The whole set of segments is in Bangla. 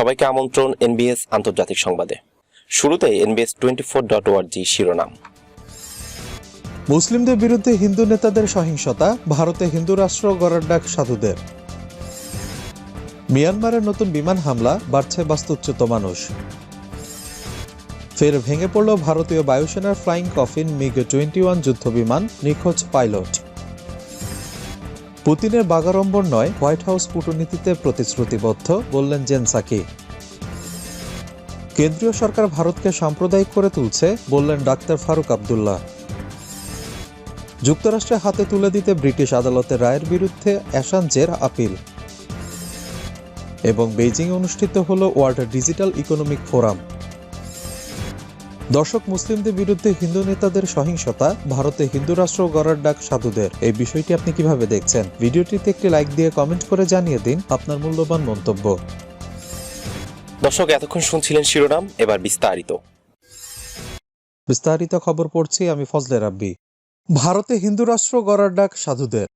সবাইকে আমন্ত্রণ এনবিএস আন্তর্জাতিক সংবাদে। শুরুতে এনবিএস টোয়েন্টি ফোর ডট ওয়ার্জি শিরোনাম। মুসলিমদের বিরুদ্ধে হিন্দু নেতাদের সহিংসতা, ভারতে হিন্দু রাষ্ট্র গড়ার ডাক সাধুদের। মিয়ানমারের নতুন বিমান হামলা, বাড়ছে বাস্তুচ্যুত মানুষ। ফের ভেঙে পড়ল ভারতীয় বায়ুসেনার flying coffin, MiG twenty one যুদ্ধ বিমান নিখোঁজ পাইলট। পুতিনের বাগাড়ম্বর নয়, হোয়াইট হাউস কূটনীতিতে প্রতিশ্রুতিবদ্ধ, বললেন জেনসাকি। কেন্দ্রীয় সরকার ভারতকে সাম্প্রদায়িক করে তুলছে, বললেন ডাক্তার ফারুক আবদুল্লাহ। যুক্তরাষ্ট্রের হাতে তুলে দিতে ব্রিটিশ আদালতের রায়ের বিরুদ্ধে অ্যাসাঞ্জের আপিল। এবং বেইজিং অনুষ্ঠিত হল ওয়ার্ল্ড ডিজিটাল ইকোনমিক ফোরাম। দর্শক মুসলিমদের বিরুদ্ধে হিন্দু নেতাদের সহিংসতা ভারতে হিন্দু রাষ্ট্র গড়ার ডাক সাধুদের। এই বিষয়টি আপনি কীভাবে দেখছেন? ভিডিওটিতে একটি লাইক দিয়ে কমেন্ট করে জানিয়ে দিন আপনার মূল্যবান মন্তব্য। দর্শক এতক্ষণ শুনছিলেন শিরোনাম এবার বিস্তারিত। বিস্তারিত খবর পড়ছি আমি ফজলে রাব্বি। ভারতে হিন্দু রাষ্ট্র গড়ার ডাক সাধুদের।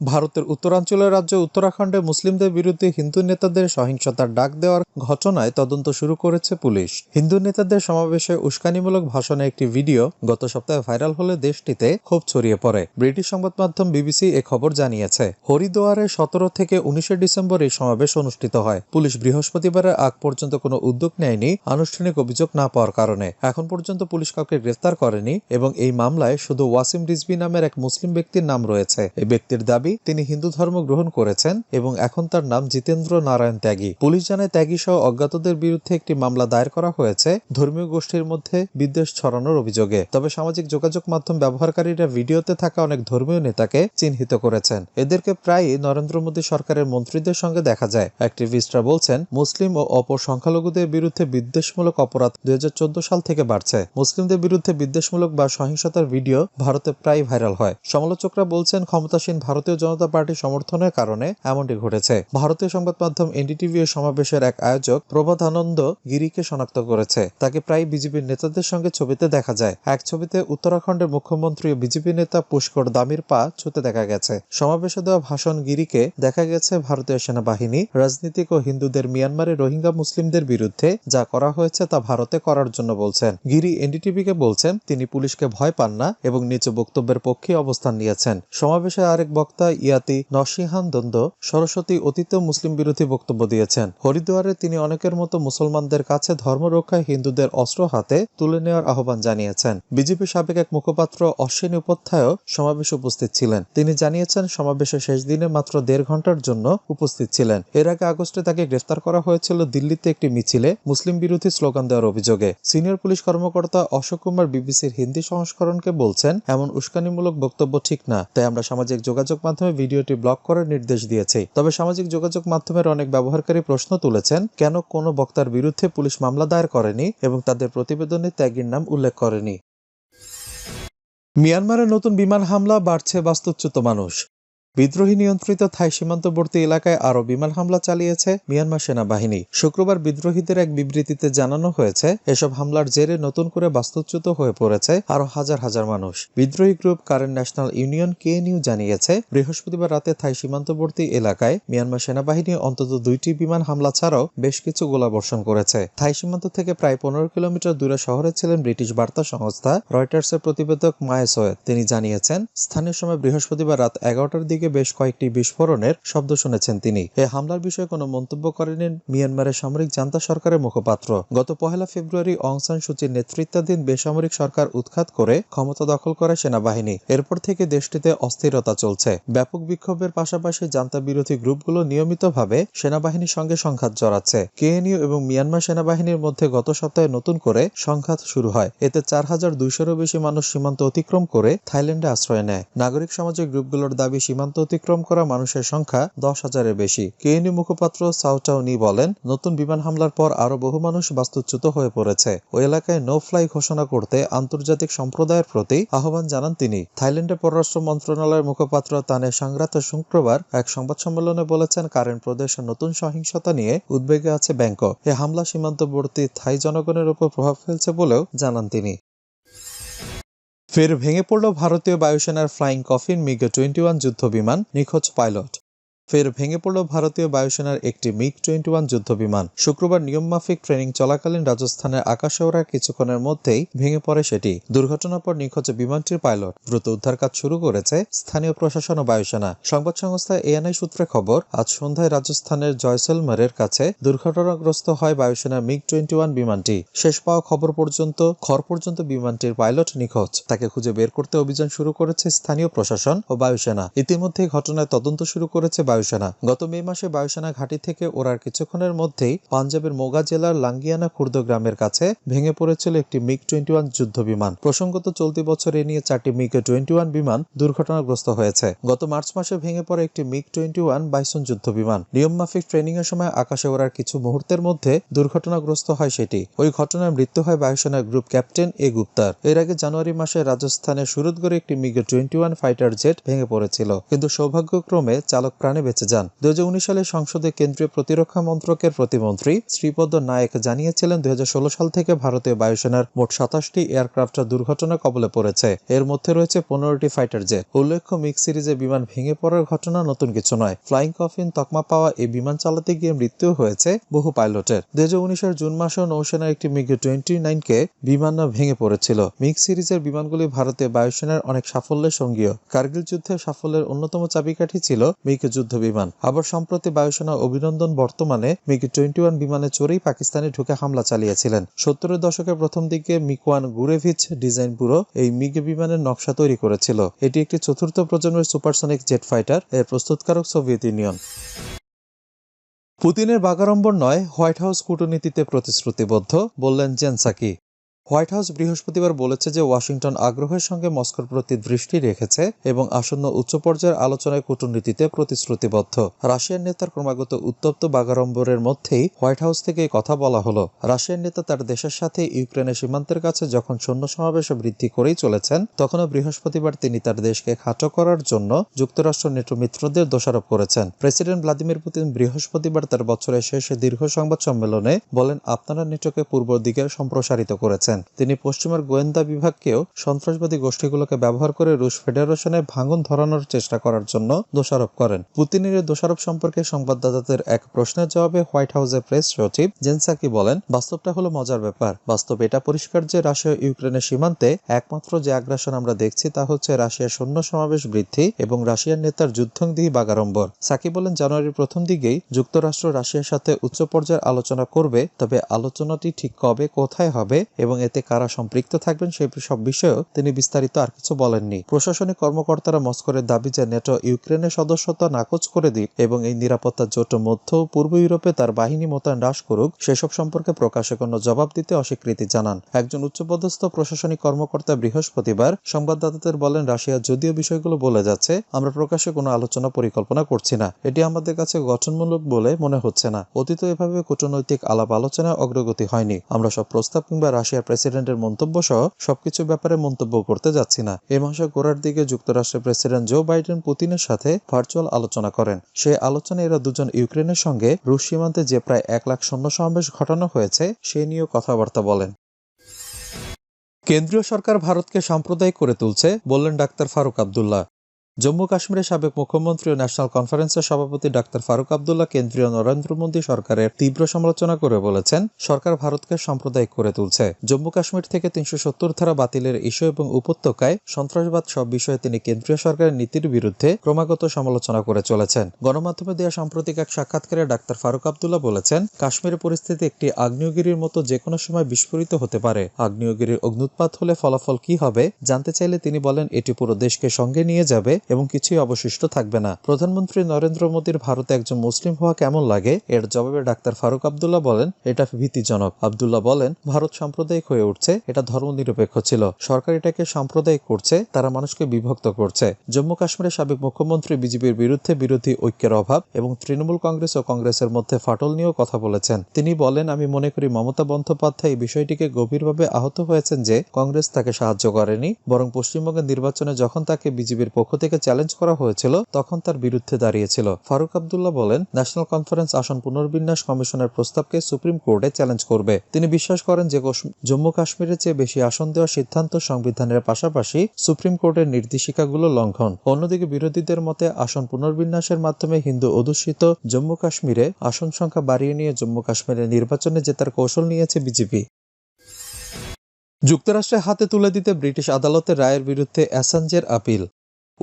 ভারতের উত্তরাঞ্চলের রাজ্য উত্তরাখণ্ডে মুসলিমদের বিরুদ্ধে হিন্দু নেতাদের সহিংসতার ডাক দেওয়ার ঘটনায় তদন্ত শুরু করেছে পুলিশ। হিন্দু নেতাদের সমাবেশে উস্কানিমূলক ভাষণে একটি ভিডিও গত সপ্তাহে ভাইরাল হলে দেশটিতে ক্ষোভ ছড়িয়ে পড়ে। ব্রিটিশ সংবাদ মাধ্যম বিবিসি এ খবর জানিয়েছে হরিদুয়ারে সতেরো থেকে উনিশে ডিসেম্বর এই সমাবেশ অনুষ্ঠিত হয়। পুলিশ বৃহস্পতিবারের আগ পর্যন্ত কোনো উদ্যোগ নেয়নি আনুষ্ঠানিক অভিযোগ না পাওয়ার কারণে। এখন পর্যন্ত পুলিশ কাউকে গ্রেফতার করেনি এবং এই মামলায় শুধু ওয়াসিম রিজবি নামের এক মুসলিম ব্যক্তির নাম রয়েছে। এই ব্যক্তির দাবি তিনি হিন্দু ধর্ম গ্রহণ করেছেন এবং এখন তার নাম জিতেন্দ্র নারায়ণ ত্যাগী। পুলিশ জানায় ত্যাগী সহ অজ্ঞাতদের বিরুদ্ধে একটি মামলা দায়ের করা হয়েছে ধর্মীয় গোষ্ঠীর মধ্যে বিদ্বেষ ছড়ানোর অভিযোগে। তবে সামাজিক যোগাযোগ মাধ্যম ব্যবহারকারীরা ভিডিওতে থাকা অনেক ধর্মীয় নেতাকে চিহ্নিত করেছেন। এদেরকে প্রায়ই নরেন্দ্র মোদী সরকারের মন্ত্রীদের সঙ্গে দেখা যায়। অ্যাক্টিভিস্টরা বলছেন, মুসলিম ও অপর সংখ্যালঘুদের বিরুদ্ধে বিদ্বেষমূলক অপরাধ দুই হাজার চোদ্দ সাল থেকে বাড়ছে। মুসলিমদের বিরুদ্ধে বিদ্বেষমূলক বা সহিংসতার ভিডিও ভারতে প্রায় ভাইরাল হয়। সমালোচকরা বলছেন, ক্ষমতাসীন ভারতীয় জনতা পার্টি সমর্থনের কারণে এমনটি ঘটেছে। ভারতীয় সংবাদ মাধ্যম এনডিটিভি এর সমাবেশের এক আয়োজক প্রভাদানন্দ গিরিকে শনাক্ত করেছে। তাকে প্রায় বিজেপির নেতাদের সঙ্গে ছবিতে দেখা যায়। এক ছবিতে উত্তরাখণ্ডের মুখ্যমন্ত্রী ও বিজেপি নেতা পুষ্কর দামির পা ছুতে দেখা গেছে। সমাবেশে দেওয়া ভাষণ গিরিকে দেখা গেছে ভারতীয় সেনাবাহিনী, রাজনীতিক ও হিন্দুদের মিয়ানমারে রোহিঙ্গা মুসলিমদের বিরুদ্ধে যা করা হয়েছে তা ভারতে করার জন্য বলছেন। গিরি এনডিটিভিকে বলছেন, তিনি পুলিশকে ভয় পান না এবং নিজ বক্তব্যের পক্ষে অবস্থান নিয়েছেন। সমাবেশে আরেক বক্তা ইয়াতি নরসিংহান দ্বন্দ্ব সরস্বতী অতীত মুসলিম বিরোধী বক্তব্য দিয়েছেন। হরিদ্বারে তিনি অনেকের মতো মুসলমানদের কাছে ধর্ম রক্ষায় হিন্দুদের অস্ত্র হাতে তুলে নেওয়ার আহ্বান জানিয়েছেন। বিজেপি সাবেক এক মুখপাত্র অশ্বিনী উপাধ্যায়ও সমাবেশে উপস্থিত ছিলেন। তিনি জানিয়েছেন, সমাবেশের শেষ দিনে মাত্র দেড় ঘণ্টার জন্য উপস্থিত ছিলেন। এর আগে আগস্টে তাকে গ্রেফতার করা হয়েছিল দিল্লিতে একটি মিছিলে মুসলিম বিরোধী স্লোগান দেওয়ার অভিযোগে। সিনিয়র পুলিশ কর্মকর্তা অশোক কুমার বিবিসির হিন্দি সংস্করণকে বলছেন, এমন উস্কানিমূলক বক্তব্য ঠিক না। তাই আমরা সামাজিক যোগাযোগ মাধ্যমে ভিডিওটি ব্লক করার নির্দেশ দিয়েছে। তবে সামাজিক যোগাযোগ মাধ্যমের অনেক ব্যবহারকারী প্রশ্ন তুলেছেন, কেন কোনো বক্তার বিরুদ্ধে পুলিশ মামলা দায়ের করেনি এবং তাদের প্রতিবেদনে ত্যাগীর নাম উল্লেখ করেনি। মিয়ানমারের নতুন বিমান হামলা, বাড়ছে বাস্তুচ্যুত মানুষ। বিদ্রোহী নিয়ন্ত্রিত থাই সীমান্তবর্তী এলাকায় আরও বিমান হামলা চালিয়েছে মিয়ানমার সেনাবাহিনী। শুক্রবার বিদ্রোহীদের এক বিবৃতিতে জানানো হয়েছে, এসব হামলার জেরে নতুন করে বাস্তুচ্যুত হয়ে পড়েছে আরও হাজার হাজার মানুষ। বিদ্রোহী গ্রুপ কারেন্ট ন্যাশনাল ইউনিয়ন কে নিউ জানিয়েছে, বৃহস্পতিবার রাতে থাই সীমান্তবর্তী এলাকায় মিয়ানমার সেনাবাহিনী অন্তত দুইটি বিমান হামলা ছাড়াও বেশ কিছু গোলাবর্ষণ করেছে। থাই সীমান্ত থেকে প্রায় পনেরো কিলোমিটার দূরে শহরে ছিলেন ব্রিটিশ বার্তা সংস্থা রয়টার্সের প্রতিবেদক মায়ে সৈয়দ। তিনি জানিয়েছেন, স্থানীয় সময় বৃহস্পতিবার রাত এগারোটার দিকে বেশ কয়েকটি বিস্ফোরণের শব্দ শুনেছেন তিনি। এ হামলার বিষয়ে কোনো মন্তব্য করেনি মিয়ানমারের সামরিক জান্তা সরকারের মুখপাত্র। গত পহেলা ফেব্রুয়ারি অং সান সুচির নেতৃত্বাধীন বেসামরিক সরকার উৎখাত করে ক্ষমতা দখল করে সেনাবাহিনী। এরপর থেকে দেশটিতে অস্থিরতা চলছে। ব্যাপক বিক্ষোভের পাশাপাশি জান্তা বিরোধী গ্রুপগুলো নিয়মিতভাবে সেনাবাহিনীর সঙ্গে সংঘাত জড়াচ্ছে। কেএনইউ এবং মিয়ানমার সেনাবাহিনীর মধ্যে গত সপ্তাহে নতুন করে সংঘাত শুরু হয়। এতে চার হাজার দুইশোরও বেশি মানুষ সীমান্ত অতিক্রম করে থাইল্যান্ডে আশ্রয় নেয়। নাগরিক সমাজের গ্রুপগুলোর দাবি সীমান্ত অতিক্রম করা মানুষের সংখ্যা দশ হাজারের বেশি। কেএনইউ মুখপাত্র সাউটাউনি বলেন, নতুন বিমান হামলার পর আরও বহু মানুষ বাস্তুচ্যুত হয়ে পড়েছে। ওই এলাকায় নো ফ্লাই ঘোষণা করতে আন্তর্জাতিক সম্প্রদায়ের প্রতি আহ্বান জানান তিনি। থাইল্যান্ডের পররাষ্ট্র মন্ত্রণালয়ের মুখপাত্র তানে সাংরাত শুক্রবার এক সংবাদ সম্মেলনে বলেছেন কারেন্ট প্রদেশে নতুন সহিংসতা নিয়ে উদ্বেগে আছে ব্যাংকক। এ হামলা সীমান্তবর্তী থাই জনগণের উপর প্রভাব ফেলছে বলেও জানান তিনি। ফের ভেঙে পড়ল ভারতীয় বায়ুসেনার flying coffin MiG twenty one যুদ্ধ বিমান নিখোঁজ পাইলট। ফের ভেঙে পড়ল ভারতীয় বায়ুসেনার একটি মিগ টোয়েন্টি ওয়ান যুদ্ধ বিমান শুক্রবার নিয়মমাফিক ট্রেনিং চলাকালীন রাজস্থানের আকাশে ওড়ার কিছুক্ষণের মধ্যেই ভেঙে পড়ে সেটি। দুর্ঘটনার পর নিখোঁজ বিমানটির পাইলট। দ্রুত উদ্ধার কাজ শুরু করেছে স্থানীয় প্রশাসন ও বায়ুসেনা। সংবাদ সংস্থা এএনআই সূত্রে খবর, আজ সন্ধ্যায় রাজস্থানের জয়সলমেরের কাছে দুর্ঘটনাগ্রস্ত হয় বায়ুসেনার মিগ টোয়েন্টি ওয়ান বিমানটি। শেষ পাওয়া খবর পর্যন্ত খর পর্যন্ত বিমানটির পাইলট নিখোঁজ। তাকে খুঁজে বের করতে অভিযান শুরু করেছে স্থানীয় প্রশাসন ও বায়ুসেনা। ইতিমধ্যে ঘটনায় তদন্ত শুরু করেছে বায়ুসেনা। গত মে মাসে বায়ুসেনা ঘাঁটি থেকে ওড়ার কিছুক্ষণের মধ্যেই পাঞ্জাবের মোগা জেলার লাঙ্গিয়ানা খুর্দ গ্রামের কাছে ভেঙে পড়েছিল একটি মিগ টোয়েন্টি ওয়ান যুদ্ধ বিমান। প্রসঙ্গত চলতি বছর এ নিয়ে চারটি মিগ টোয়েন্টি ওয়ান বিমান দুর্ঘটনাগ্রস্ত হয়েছে। গত মার্চ মাসে ভেঙে পড়ে একটি মিগ টোয়েন্টি ওয়ান বাইসন যুদ্ধ বিমান। নিয়মমাফিক ট্রেনিং এর সময় আকাশে ওড়ার কিছু মুহূর্তের মধ্যে দুর্ঘটনাগ্রস্ত হয় সেটি। ওই ঘটনায় মৃত্যু হয় বায়ুসেনার গ্রুপ ক্যাপ্টেন এ গুপ্তার। এর আগে জানুয়ারি মাসে রাজস্থানের সুরতগড়ে একটি MiG twenty one fighter jet ভেঙে পড়েছিল। কিন্তু সৌভাগ্যক্রমে চালক প্রাণে বেঁচে যান। দু সালে সংসদে কেন্দ্রীয় প্রতিরক্ষা মন্ত্রকের প্রতিমন্ত্রী শ্রীপদ নায়েক জানিয়েছিলেন, দুই হাজার ষোলো সাল থেকে ভারতীয় বায়ুসেনার মোট সাতাশটি এয়ারক্রাফট দুর্ঘটনা কবলে পড়েছে। এর মধ্যে রয়েছে পনেরোটি ফাইটার জেট। উল্লেখ্য, মিগ সিরিজে বিমান ভেঙে পড়ার ঘটনা নতুন কিছু নয়। ফ্লাইং কফিন, তকমা পাওয়া এই বিমান চালাতে গিয়ে মৃত্যু হয়েছে বহু পাইলটের। দুই হাজার জুন মাসেও নৌসেনার একটি মিগ টোয়েন্টি নাইনকে বিমান ভেঙে পড়েছিল। মিগ সিরিজের বিমানগুলি ভারতীয় বায়ুসেনার অনেক সাফল্যের সঙ্গীয় কার্গিল যুদ্ধে সাফল্যের অন্যতম চাবিকাঠি ছিল মিগ যুদ্ধ বিমান। আবার সম্প্রতি বায়ুসেনা অভিনন্দন বর্তমানে মিগ টোয়েন্টি ওয়ান বিমানে চড়েই পাকিস্তানে ঢুকে হামলা চালিয়েছিলেন। সত্তরের দশকের প্রথম দিকে Mikoyan Gurevich design bureau এই মিগ বিমানের নকশা তৈরি করেছিল। এটি একটি চতুর্থ প্রজন্মের সুপারসনিক জেট ফাইটার, এর প্রস্তুতকারক সোভিয়েত ইউনিয়ন। পুতিনের বাগাড়ম্বর নয়, হোয়াইট হাউস কূটনীতিতে প্রতিশ্রুতিবদ্ধ, বললেন জেনসাকি। হোয়াইট হাউস বৃহস্পতিবার বলেছে যে ওয়াশিংটন আগ্রহের সঙ্গে মস্কোর প্রতি দৃষ্টি রেখেছে এবং আসন্ন উচ্চ পর্যায়ের আলোচনায় কূটনীতিতে প্রতিশ্রুতিবদ্ধ। রাশিয়ার নেতার ক্রমাগত উত্তপ্ত বাগাড়ম্বরের মধ্যেই হোয়াইট হাউস থেকে কথা বলা হলো। রাশিয়ার নেতা তার দেশের সাথে ইউক্রেনের সীমান্তের কাছে যখন সৈন্য সমাবেশে বৃদ্ধি করেই চলেছেন, তখনও বৃহস্পতিবার তিনি তার দেশকে খাটো করার জন্য যুক্তরাষ্ট্র নেটো মিত্রদের দোষারোপ করেছেন। প্রেসিডেন্ট ভ্লাদিমির পুতিন বৃহস্পতিবার তার বছরের শেষে দীর্ঘ সংবাদ সম্মেলনে বলেন, আপনারা নেটোকে পূর্ব দিকে সম্প্রসারিত করেছেন। তিনি পশ্চিমার গোয়েন্দা বিভাগকেও সন্ত্রাসবাদী গোষ্ঠীগুলোকে ব্যবহার করে রুশ ফেডারেশনে ভাঙন ধরানোর চেষ্টা করার জন্য দোষারোপ করেন। পুতিনের দোষারোপ সম্পর্কে সংবাদদাতাদের এক প্রশ্নের জবাবে হোয়াইট হাউসের প্রেস সচিব জেনসাকি বলেন, বাস্তবটা হলো মজার ব্যাপার। বাস্তব এটা পরিষ্কার যে রাশিয়া ইউক্রেনের সীমান্তে একমাত্র যে আগ্রাসন আমরা দেখছি তা হচ্ছে রাশিয়ার সৈন্য সমাবেশ বৃদ্ধি এবং রাশিয়ার নেতার যুদ্ধংদিহি বাগাড়ম্বর। সাকি বলেন, জানুয়ারির প্রথম দিকেই যুক্তরাষ্ট্র রাশিয়ার সাথে উচ্চ পর্যায়ের আলোচনা করবে, তবে আলোচনাটি ঠিক কবে, কোথায় হবে এবং এতে কারা সম্পৃক্ত থাকবেন সেই সব বিষয়েও তিনি বিস্তারিত আর কিছু বলেননি। প্রশাসনিক কর্মকর্তারা মস্কোরের দাবি যে নেটো ইউক্রেনের সদস্যতা নাকচ করে দিক এবং এই নিরাপত্তা জোট মধ্য পূর্ব ইউরোপে তার বাহিনী মোতায়েন হ্রাস করুক, সেসব সম্পর্কে প্রকাশে কোনো জবাব দিতে অস্বীকৃতি জানান। একজন উচ্চপদস্থ প্রশাসনিক কর্মকর্তা বৃহস্পতিবার সংবাদদাতাদের বলেন, রাশিয়া যদিও বিষয়গুলো বলে যাচ্ছে, আমরা প্রকাশ্যে কোনো আলোচনা পরিকল্পনা করছি না। এটি আমাদের কাছে গঠনমূলক বলে মনে হচ্ছে না। অতীত এভাবে কূটনৈতিক আলাপ আলোচনায় অগ্রগতি হয়নি। আমরা সব প্রস্তাব কিংবা রাশিয়ার প্রেসিডেন্টের মন্তব্য সহ সবকিছু ব্যাপারে মন্তব্য করতে যাচ্ছি না। এ মাসে গোড়ার দিকে যুক্তরাষ্ট্রের প্রেসিডেন্ট জো বাইডেন পুতিনের সাথে ভার্চুয়াল আলোচনা করেন। সেই আলোচনায় এরা দুজন ইউক্রেনের সঙ্গে রুশ সীমান্তে যে প্রায় এক লাখ সৈন্য সমাবেশ ঘটানো হয়েছে, সে নিয়েও কথাবার্তা বলেন। কেন্দ্রীয় সরকার ভারতকে সাম্প্রদায়িক করে তুলছে, বললেন ডাক্তার ফারুক আবদুল্লাহ। জম্মু কাশ্মীরের সাবেক মুখ্যমন্ত্রী ও ন্যাশনাল কনফারেন্সের সভাপতি ডাক্তার ফারুক আবদুল্লাহ কেন্দ্রীয় নরেন্দ্র মোদী সরকারের তীব্র সমালোচনা করে বলেছেন, সরকার ভারতকে সাম্প্রদায়িক করে তুলছে। জম্মু কাশ্মীর থেকে তিনশো সত্তর ধারা বাতিলের ইস্যু এবং উপত্যকায় সন্ত্রাসবাদ সব বিষয়ে তিনি কেন্দ্রীয় সরকারের নীতির বিরুদ্ধে ক্রমাগত সমালোচনা করে চলেছেন। গণমাধ্যমে দেওয়া সাম্প্রতিক এক সাক্ষাৎকারে ডাক্তার ফারুক আবদুল্লাহ বলেছেন, কাশ্মীরের পরিস্থিতি একটি আগ্নেয়গিরির মতো যে কোনো সময় বিস্ফোরিত হতে পারে। আগ্নেয়গিরির অগ্নুৎপাত হলে ফলাফল কি হবে জানতে চাইলে তিনি বলেন, এটি পুরো দেশকে সঙ্গে নিয়ে যাবে এবং কিছুই অবশিষ্ট থাকবে না। প্রধানমন্ত্রী নরেন্দ্র মোদীর ভারতে একজন মুসলিম হওয়া কেমন লাগে? এর জবাবে ডাক্তার ফারুক আবদুল্লাহ বলেন, এটা ভীতিজনক। আবদুল্লাহ বলেন, ভারত সাম্প্রদায়িক হয়ে উঠছে, এটা ধর্মনিরপেক্ষ ছিল। সরকার এটাকে সাম্প্রদায়িক করছে, তারা মানুষকে বিভক্ত করছে। জম্মু কাশ্মীরের সাবেক মুখ্যমন্ত্রী বিজেপির বিরুদ্ধে বিরোধী ঐক্যের অভাব এবং তৃণমূল কংগ্রেস ও কংগ্রেসের মধ্যে ফাটল নিয়েও কথা বলেছেন। তিনি বলেন, আমি মনে করি মমতা বন্দ্যোপাধ্যায় এই বিষয়টিকে গভীরভাবে আহত হয়েছেন যে, কংগ্রেস তাকে সাহায্য করেনি, বরং পশ্চিমবঙ্গের নির্বাচনে যখন তাকে বিজেপির পক্ষ থেকে চ্যালেঞ্জ করা হয়েছিল, তখন তার বিরুদ্ধে দাঁড়িয়েছিল। ফারুক আবদুল্লাহ বলেন ন্যাশনাল কনফারেন্স আসন পুনর্বিন্যাস কমিশনের প্রস্তাবকে সুপ্রিম কোর্টে চ্যালেঞ্জ করবে। তিনি বিশ্বাস করেন যে জম্মু কাশ্মীরের চেয়ে বেশি আসন দেওয়ার সিদ্ধান্ত সংবিধানের পাশাপাশি সুপ্রিম কোর্টের নির্দেশিকাগুলো লঙ্ঘন। অন্যদিকে বিরোধীদের মতে, আসন পুনর্বিন্যাসের মাধ্যমে হিন্দু অধ্যুষিত জম্মু কাশ্মীরে আসন সংখ্যা বাড়িয়ে নিয়ে জম্মু কাশ্মীরের নির্বাচনে জেতার কৌশল নিয়েছে বিজেপি। যুক্তরাষ্ট্রের হাতে তুলে দিতে ব্রিটিশ আদালতের রায়ের বিরুদ্ধে অ্যাসাঞ্জের আপিল।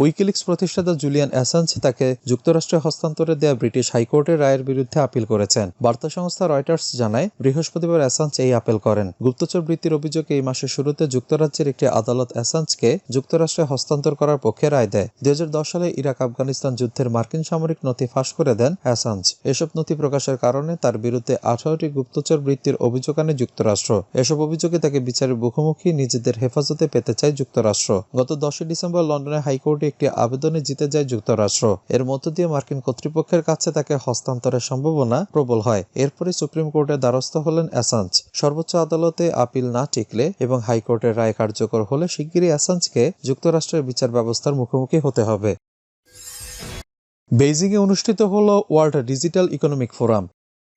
উইকিলিক্স প্রতিষ্ঠাতা জুলিয়ান অ্যাসাঞ্জ তাকে যুক্তরাষ্ট্রে হস্তান্তরে দেওয়া ব্রিটিশ হাইকোর্টের রায়ের বিরুদ্ধে আপিল করেছেন। বার্তা সংস্থা রয়টার্স জানায়, বৃহস্পতিবার অ্যাসাঞ্জ এই আপিল করেন। গুপ্তচর বৃত্তির অভিযোগে এই মাসের শুরুতে যুক্তরাজ্যের একটি আদালত অ্যাসাঞ্জকে যুক্তরাষ্ট্রে হস্তান্তর করার পক্ষে রায় দেয়। দু হাজার দশ সালে ইরাক আফগানিস্তান যুদ্ধের মার্কিন সামরিক নথি ফাঁস করে দেন অ্যাসাঞ্জ। এসব নথি প্রকাশের কারণে তার বিরুদ্ধে আঠারোটি গুপ্তচর বৃত্তির অভিযোগ আনে যুক্তরাষ্ট্র। এসব অভিযোগে তাকে বিচারের মুখোমুখি নিজেদের হেফাজতে পেতে চায় যুক্তরাষ্ট্র। গত দশই ডিসেম্বর লন্ডনের হাইকোর্টে একটি আবেদনে জিতে যায় যুক্তরাষ্ট্র। এর মধ্য দিয়ে মার্কিন কর্তৃপক্ষের কাছে তাকে হস্তান্তরের সম্ভাবনা প্রবল হয়। এরপরে সুপ্রিম কোর্টের দ্বারস্থ হলেন অ্যাসাঞ্জ সর্বোচ্চ আদালতে আপিল না টিকলে এবং হাইকোর্টের রায় কার্যকর হলে শিগগিরই অ্যাসাঞ্জকে যুক্তরাষ্ট্রের বিচার ব্যবস্থার মুখোমুখি হতে হবে। বেইজিংয়ে অনুষ্ঠিত হল ওয়ার্ল্ড ডিজিটাল ইকোনমিক ফোরাম।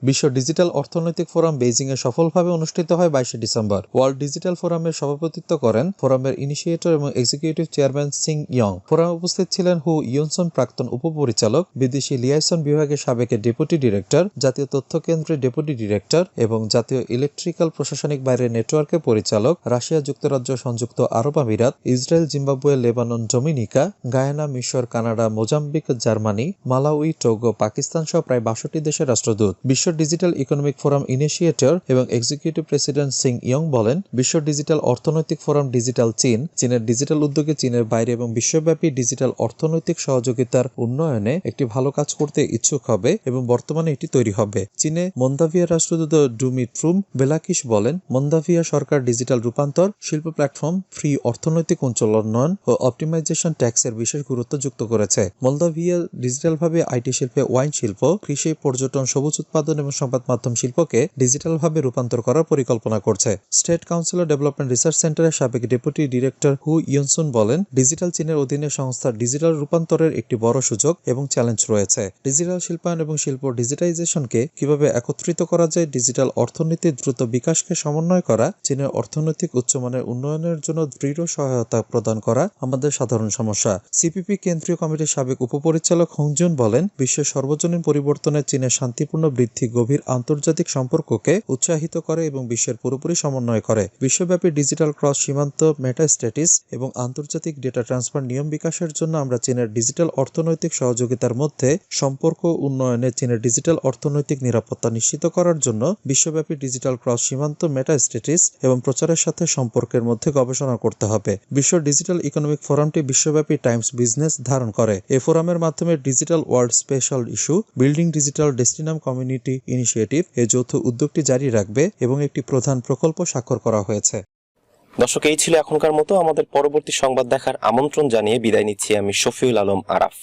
বিশ্ব ডিজিটাল অর্থনৈতিক ফোরাম বেইজিংয়ে সফলভাবে অনুষ্ঠিত হয় বাইশে ডিসেম্বর। ওয়ার্ল্ড ডিজিটাল ফোরামের সভাপতিত্ব করেন ফোরামের ইনিশিয়েটর এবং এক্সিকিউটিভ চেয়ারম্যান সিং ইয়ং। ফোরামে উপস্থিত ছিলেন হু ইয়নসন, প্রাক্তন উপপরিচালক, বিদেশি লিয়াইসন বিভাগের সাবেক ডেপুটি ডিরেক্টর, জাতীয় তথ্য কেন্দ্রের ডেপুটি ডিরেক্টর এবং জাতীয় ইলেকট্রিক্যাল প্রশাসনিক বাইরের নেটওয়ার্কের পরিচালক, রাশিয়া যুক্তরাজ্য সংযুক্ত আরব আমিরাত, Israel, Zimbabwe, Lebanon, Dominica, Guyana, মিশর, Canada, Mozambique, Germany, Malawi, Togo, Pakistan সহ প্রায় বাষট্টি দেশের রাষ্ট্রদূত। বিশ্ব ডিজিটাল ইকোনমিক ফোরাম ইনিশিয়েটর এবং এক্সিকিউটিভ প্রেসিডেন্ট সিং ইয়ং বলেন, বিশ্ব ডিজিটাল অর্থনৈতিক ফোরাম ডিজিটাল চীন, চীনের ডিজিটাল উদ্যোগে চীনের বাইরে এবং বিশ্বব্যাপী ডিজিটাল অর্থনৈতিক সহযোগিতার উন্নয়নে একটি ভালো কাজ করতে ইচ্ছুক হবে এবং বর্তমানে এটি তৈরি হবে। চীনে মন্দাভিয়া রাষ্ট্রদূত ডুমি ট্রুম বেলাকিস বলেন, মন্দাভিয়া সরকার ডিজিটাল রূপান্তর, শিল্প প্ল্যাটফর্ম, ফ্রি অর্থনৈতিক অঞ্চল উন্নয়ন ও অপটিমাইজেশন ট্যাক্সের বিশেষ গুরুত্ব যুক্ত করেছে। মলদাভিয়া ডিজিটালভাবে আইটি শিল্পে ওয়াইন শিল্প, কৃষি, পর্যটন, সবুজ উৎপাদন এবং সংবাদ মাধ্যম শিল্পকে ডিজিটালভাবে রূপান্তর করার পরিকল্পনা করছে। স্টেট কাউন্সিল ডেভেলপমেন্ট রিসার্চ সেন্টারের সাবেক ডেপুটি ডিরেক্টর হু ইয়নসুন বলেন, ডিজিটাল চীনের অধীনে সংস্থার ডিজিটাল রূপান্তরের একটি বড় সুযোগ এবং চ্যালেঞ্জ রয়েছে। ডিজিটাল শিল্পায়ন এবং শিল্প ডিজিটাইজেশনকে কীভাবে একত্রিত করা যায়, ডিজিটাল অর্থনীতির দ্রুত বিকাশকে সমন্বয় করা, চীনের অর্থনৈতিক উচ্চমানের উন্নয়নের জন্য দৃঢ় সহায়তা প্রদান করা আমাদের সাধারণ সমস্যা। সিপিপি কেন্দ্রীয় কমিটির সাবেক উপপরিচালক হংজুন বলেন, বিশ্বের সর্বজনীন পরিবর্তনে চীনের শান্তিপূর্ণ বৃদ্ধি গভীর আন্তর্জাতিক সম্পর্ককে উৎসাহিত করে এবং বিশ্বের পুরোপুরি সমন্বয় করে। বিশ্বব্যাপী ডিজিটাল ক্রস সীমান্ত, মেটাস্ট্যাটিস এবং আন্তর্জাতিক ডেটা ট্রান্সফার নিয়ম বিকাশের জন্য আমরা চীনের ডিজিটাল অর্থনৈতিক সহযোগিতার মধ্যে সম্পর্ক উন্নয়নে চীনের ডিজিটাল অর্থনৈতিক নিরাপত্তা নিশ্চিত করার জন্য বিশ্বব্যাপী ডিজিটাল ক্রস সীমান্ত, মেটাস্ট্যাটিস এবং প্রচারের সাথে সম্পর্কের মধ্যে গবেষণা করতে হবে। বিশ্ব ডিজিটাল ইকোনমিক ফোরামটি বিশ্বব্যাপী টাইমস বিজনেস ধারণ করে। এ ফোরামের মাধ্যমে digital world special issue, building digital ডেস্টিনাম community initiative এই যৌথ উদ্যোগটি জারি রাখবে এবং একটি প্রধান প্রকল্প স্বাক্ষর করা হয়েছে। দর্শক, এই ছিল এখনকার মতো। আমাদের পরবর্তী সংবাদ দেখার আমন্ত্রণ জানিয়ে বিদায় নিচ্ছি আমি শফিউল আলম আরাফ।